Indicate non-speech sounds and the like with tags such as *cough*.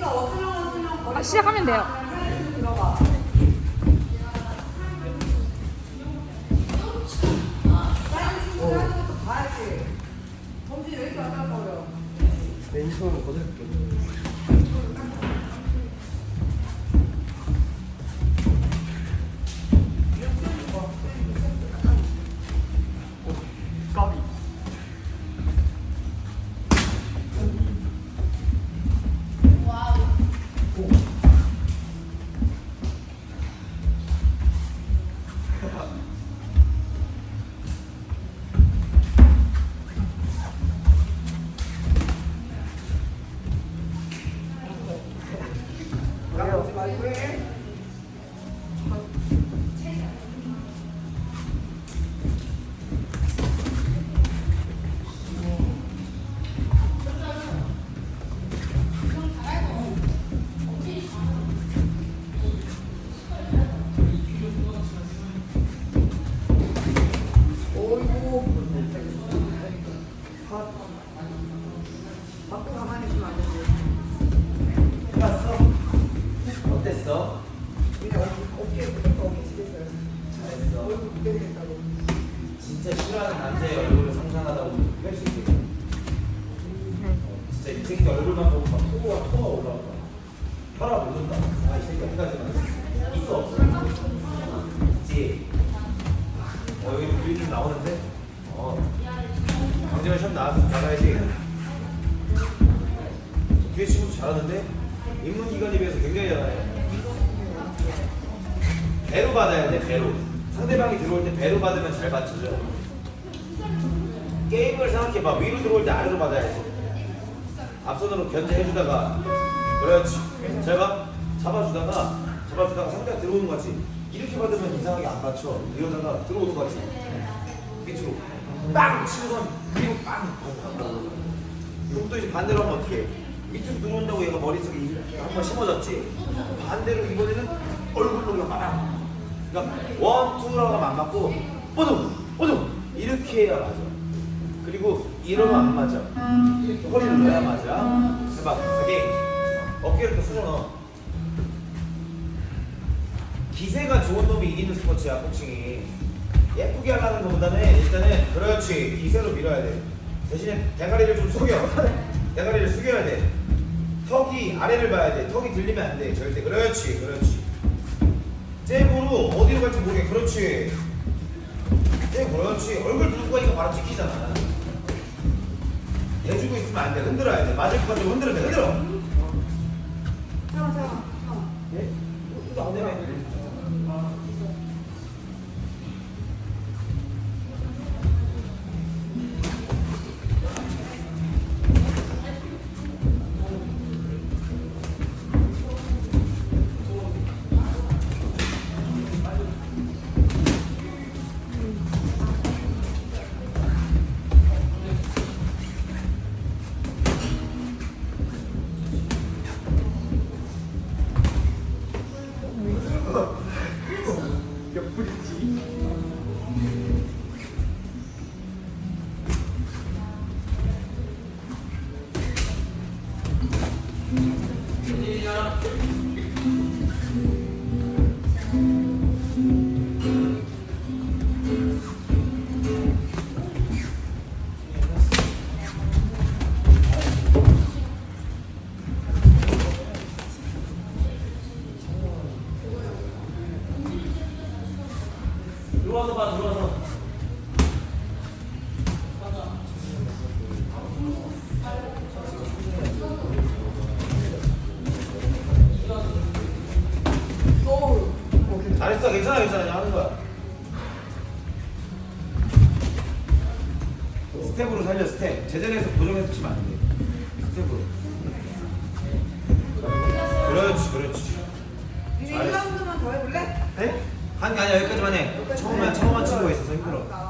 아, 시작하면 돼요. 아까거려? 왼손으로 거들게. 되겠다고. 진짜 싫어하는 남자의 얼굴을 상상하다 보면 할수 있겠다. 진짜 이 새끼 얼굴만 보고 막 토가 토가 올라와. 혈압 오른다. 아이 새끼 어디까지만 있어 없어? 있지. 어 여기 우리 좀 나오는데? 어. 강제로 시험 나가 나가야지. 뒤에 친구도 잘하는데 입문 기간에 비해서 굉장히 잘해. 배로 받아야 돼 배로. 상대방이 들어올 때 배로 받으면 잘 받쳐져. 게임을 생각해봐. 위로 들어올 때 아래로 받아야지. 앞선으로 견제해주다가 그렇지. 잘 봐. 잡아주다가 잡아주다가 상대가 들어오는 거지. 이렇게 받으면 이상하게 안 받쳐. 이러다가 들어오는 거지. 밑으로 빵 치고선 위로 빵. 그럼 또 이제 반대로 하면 어떻게? 해? 밑으로 들어온다고 얘가 머릿속에 한 번 심어졌지. 반대로 이번에는. 그러니까 원, 투라고 하면 안 맞고 뽀둥, 뽀둥 이렇게 해야 맞아. 그리고 이러면 안 맞아. 허리를 넣어야 맞아. 해봐, 세게. 어깨를 또 숙여 넣어. 기세가 좋은 놈이 이기는 스포츠야, 복싱이. 예쁘게 하려는 것보다는 일단은 그렇지 기세로 밀어야 돼. 대신에 대가리를 좀 숙여. *laughs* 대가리를 숙여야 돼. 턱이 아래를 봐야 돼. 턱이 들리면 안 돼. 절대. 그렇지, 그렇지. 잽으로 어디로 갈지 모르게. 그렇지. 잽, 그렇지. 얼굴 들고 가니까 바로 찍히잖아. 대주고 있으면 안 돼. 흔들어야 돼. 맞을 것 같으면 흔들어 돼. 흔들어. 잠깐만, 잠깐만. 잠깐만. 예? 이거 안 되네. 들어와서 봐, 들어와서. 하라 그랬잖아 그냥 하는 거야. 스텝으로 살려 스텝. 제자리에서 고정해서 치면 안돼. 스텝으로. 그렇지 그렇지. 1라운드만 더 해볼래? 네? 한 아니 여기까지만 해. 처음만 처음만 치고 있어서 힘들어.